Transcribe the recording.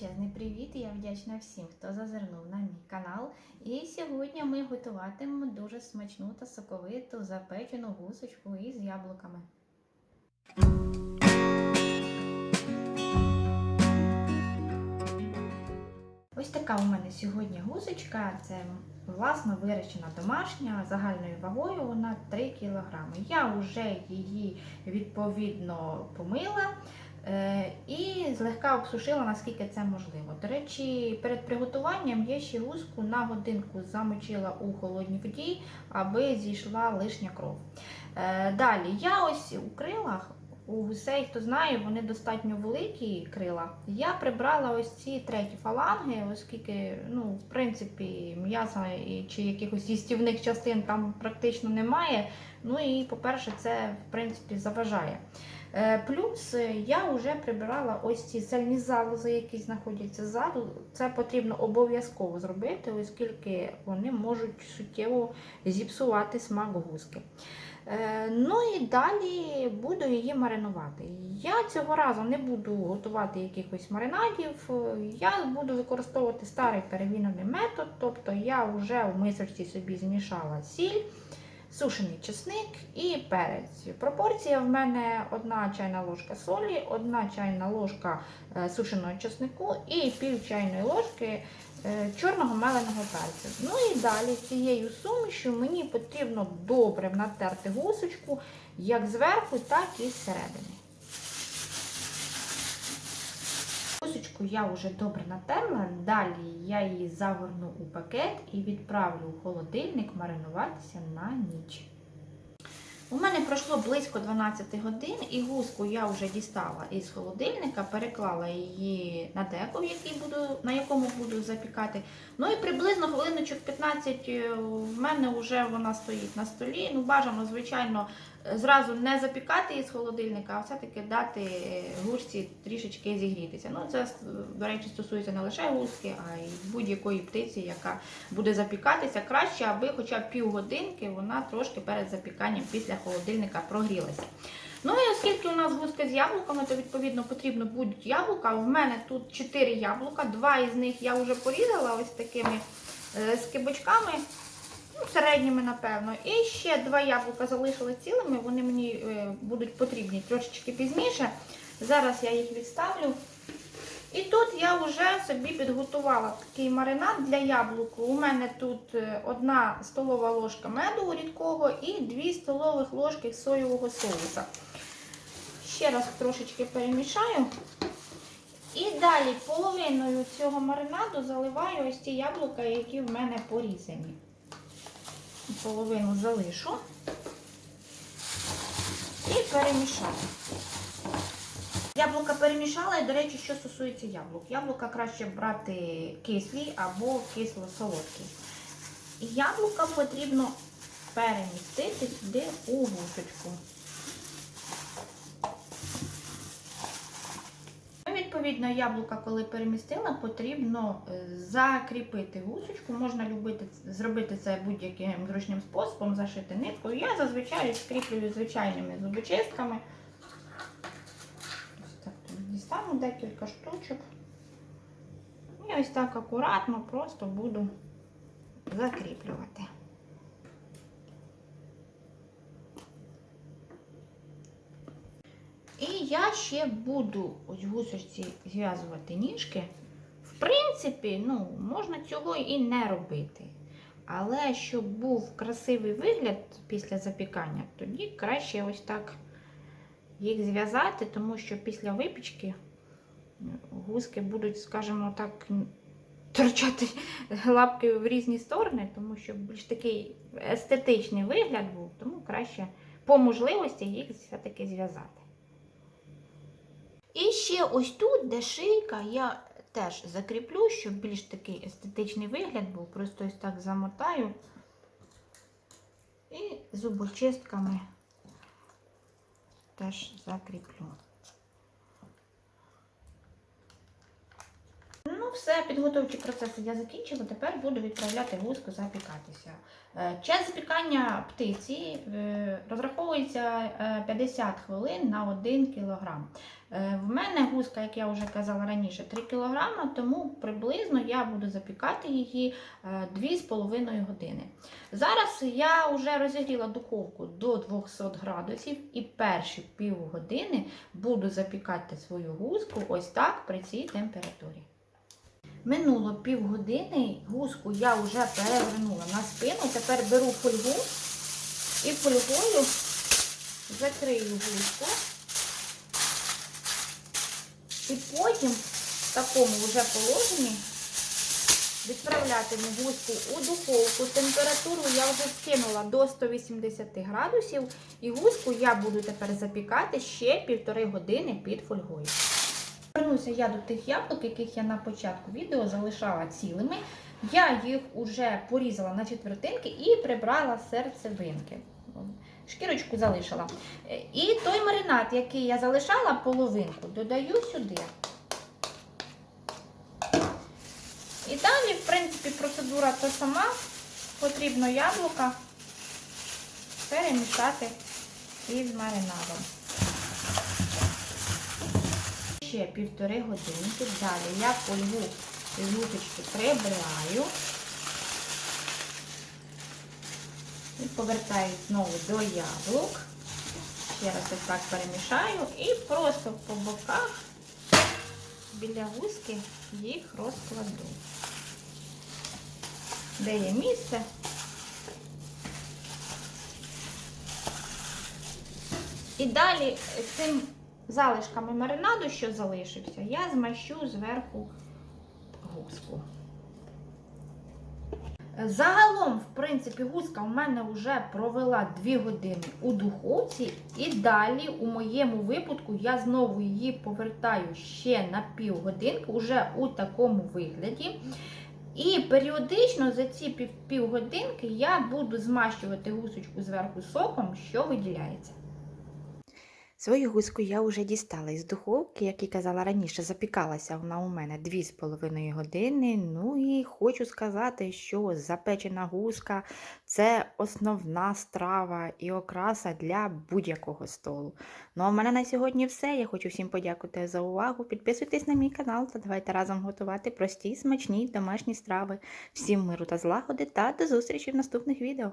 величезний привіт! Я вдячна всім, хто зазирнув на мій канал. І сьогодні ми готуватимемо дуже смачну та соковиту запечену гусочку із яблуками. Ось така у мене сьогодні гусочка. Це власно вирощена домашня загальною вагою вона 3 кг. Я вже її відповідно помила. Е, І злегка обсушила, наскільки це можливо. До речі, перед приготуванням я ще гуску на годинку замочила у холодній воді, аби зійшла лишня кров. Е, Далі я ось у крилах. У гусей, хто знає, вони достатньо великі крила. Я прибрала ось ці треті фаланги, оскільки, ну, в принципі, м'яса чи якихось їстівних частин там практично немає. Ну і, по-перше, це в принципі заважає. Е, Плюс е, я вже прибирала ось ці сальні залози, які знаходяться ззаду. Це потрібно обов'язково зробити, оскільки вони можуть суттєво зіпсувати смак гуски. Е, Ну і далі буду її маринувати. Я цього разу не буду готувати якихось маринадів, я буду використовувати старий перевірений метод, тобто я вже в мисочці собі змішала сіль сушений чесник і перець. Пропорція в мене одна чайна ложка солі, одна чайна ложка е, сушеного чеснику і пів чайної ложки е, чорного меленого перцю. Ну і далі цією сумішю мені потрібно добре натерти гусочку як зверху, так і зсередини. Гусочку я вже добре натерла, далі я її загорну у пакет і відправлю у холодильник маринуватися на ніч. У мене пройшло близько 12 годин, і гуску я вже дістала із холодильника, переклала її на деко, який буду, на якому буду запікати. Ну і приблизно хвилиночок 15 в мене вже вона стоїть на столі. Ну, бажано, звичайно, зразу не запікати її з холодильника, а все-таки дати гусці трішечки зігрітися. Ну, це, до речі, стосується не лише гуски, а й будь-якої птиці, яка буде запікатися. Краще, аби хоча б півгодинки вона трошки перед запіканням після холодильника прогрілася. Ну і оскільки у нас гуска з яблуками, то відповідно потрібно будуть яблука. У мене тут 4 яблука, два із них я вже порізала ось такими е, скибочками, середніми, напевно. І ще два яблука залишили цілими, вони мені е, будуть потрібні трошечки пізніше. Зараз я їх відставлю. І тут я вже собі підготувала такий маринад для яблуку. У мене тут е, одна столова ложка меду рідкого і 2 столових ложки соєвого соуса. Ще раз трошечки перемішаю. І далі половиною цього маринаду заливаю ось ті яблука, які в мене порізані. Половину залишу і перемішаю. Яблука перемішала, і, до речі, що стосується яблук. Яблука краще брати кислі або кисло-солодкі. Яблука потрібно перемістити сюди у гусочку. Ну, Відповідно, яблука, коли перемістила, потрібно е, закріпити гусочку. Можна любити, зробити це будь-яким зручним способом, зашити ниткою. Я зазвичай скріплюю звичайними зубочистками. Ось так тут дістану декілька штучок. І ось так акуратно просто буду закріплювати. І я ще буду ось гусочці зв'язувати ніжки. В принципі, ну, можна цього і не робити. Але щоб був красивий вигляд після запікання, тоді краще ось так їх зв'язати, тому що після випічки гуски будуть, скажімо так, торчати лапки в різні сторони, тому що більш такий естетичний вигляд був, тому краще по можливості їх все-таки зв'язати. І ще ось тут, де шийка, я теж закріплю, щоб більш такий естетичний вигляд був. Просто ось так замотаю і зубочистками теж закріплю. Ну, все, підготовчі процеси я закінчила. Тепер буду відправляти гуску запікатися. Е, Час запікання птиці е, розраховується е, 50 хвилин на 1 кг. В мене гуска, як я вже казала раніше, 3 кг, тому приблизно я буду запікати її е, 2,5 години. Зараз я вже розігріла духовку до 200 градусів і перші півгодини буду запікати свою гуску ось так при цій температурі. Минуло півгодини, гуску я вже перевернула на спину. Тепер беру фольгу і фольгою закрию гуску. І потім в такому вже положенні відправлятиму гуску у духовку. Температуру я вже скинула до 180 градусів. І гуску я буду тепер запікати ще півтори години під фольгою. Вернуся я до тих яблук, яких я на початку відео залишала цілими. Я їх уже порізала на четвертинки і прибрала серцевинки. Шкірочку залишила. Е, І той маринад, який я залишала, половинку, додаю сюди. І далі, в принципі, процедура та сама. Потрібно яблука перемішати із маринадом. Ще півтори годинки. Далі я фольгу з луточки прибираю. І повертаюсь знову до яблук. Ще раз ось так перемішаю і просто по боках біля гуски їх розкладу. Де є місце. І далі цим залишками маринаду, що залишився, я змащу зверху гуску. Загалом, в принципі, гуска у мене вже провела 2 години у духовці, і далі, у моєму випадку, я знову її повертаю ще на півгодинки, уже у такому вигляді. І періодично за ці півгодинки я буду змащувати гусочку зверху соком, що виділяється. Свою гуску я вже дістала із духовки, як і казала раніше, запікалася вона у мене 2,5 години. Ну і хочу сказати, що запечена гуска це основна страва і окраса для будь-якого столу. Ну а в мене на сьогодні все. Я хочу всім подякувати за увагу. Підписуйтесь на мій канал та давайте разом готувати прості, смачні домашні страви. Всім миру та злагоди та до зустрічі в наступних відео.